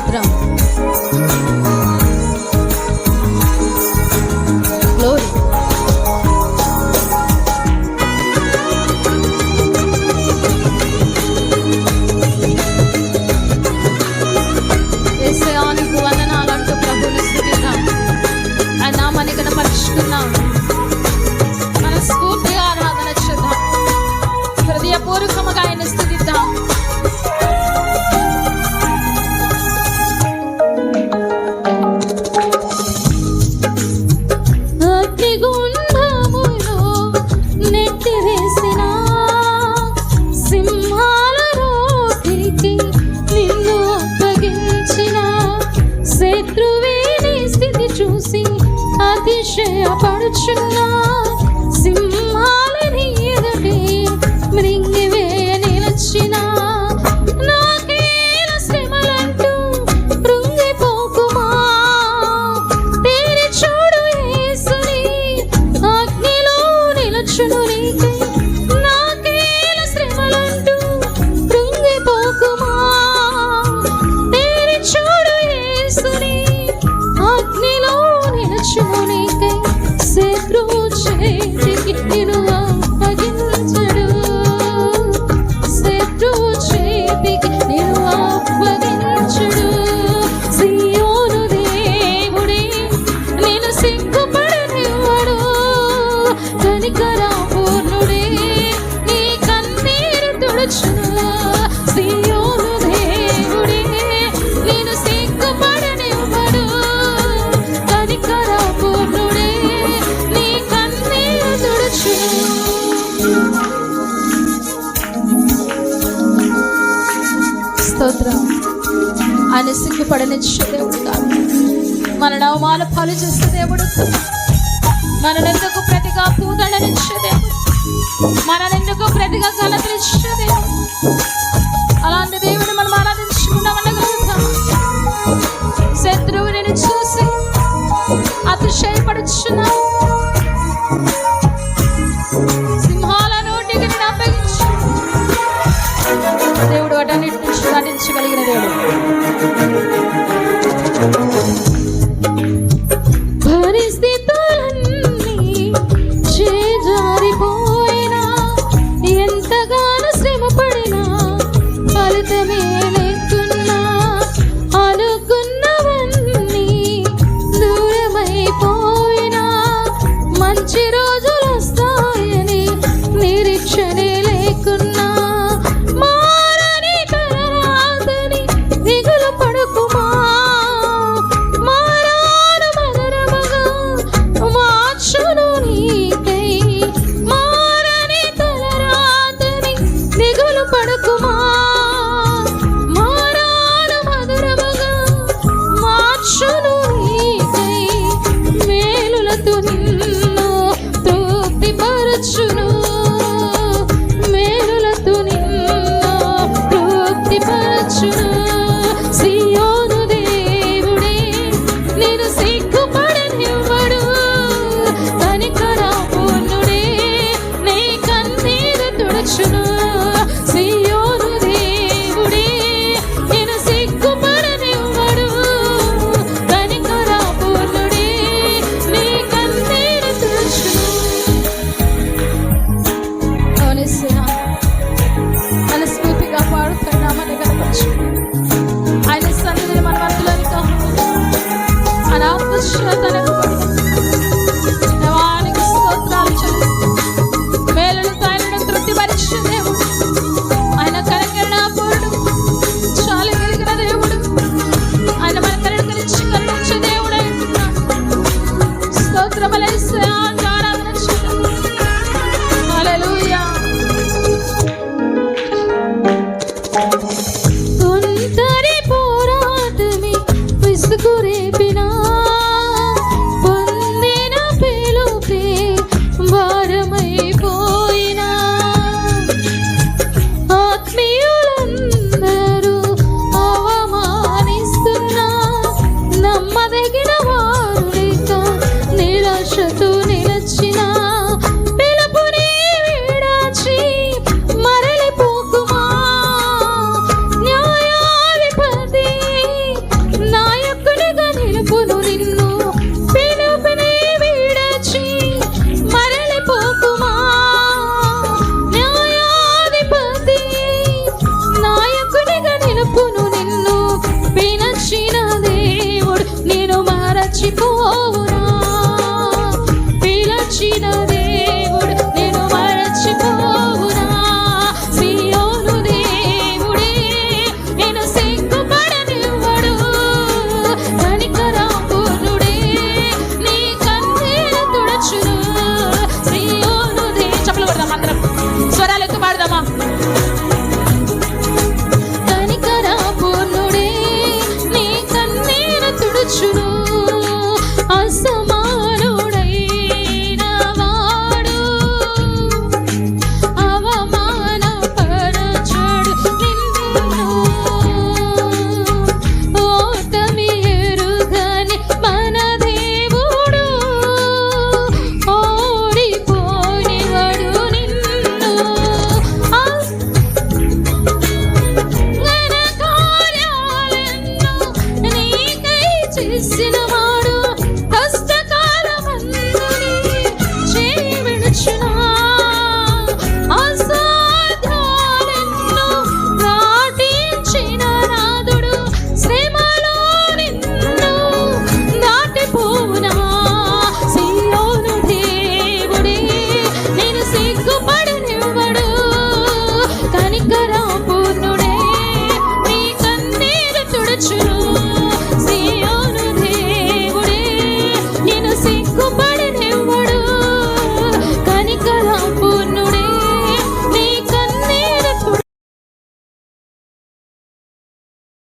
no. పడుచున్నా. Change మనల్ని సిగ్గుపడనిచ్చే దేవుడు కాదు మన నవమాలు పాలు చేసే దేవుడు. మననెందుకు ప్రతిగా పూదడనిచ్చే దేవుడు? మననెందుకు ప్రతిగా కలతనిచ్చే దేవుడు? అలాంటి దేవుడు మనం ఆరాధించకుండా ఉండగలుగుతాం శత్రువుని చూసి అతిశయపడుచున్నాం. you.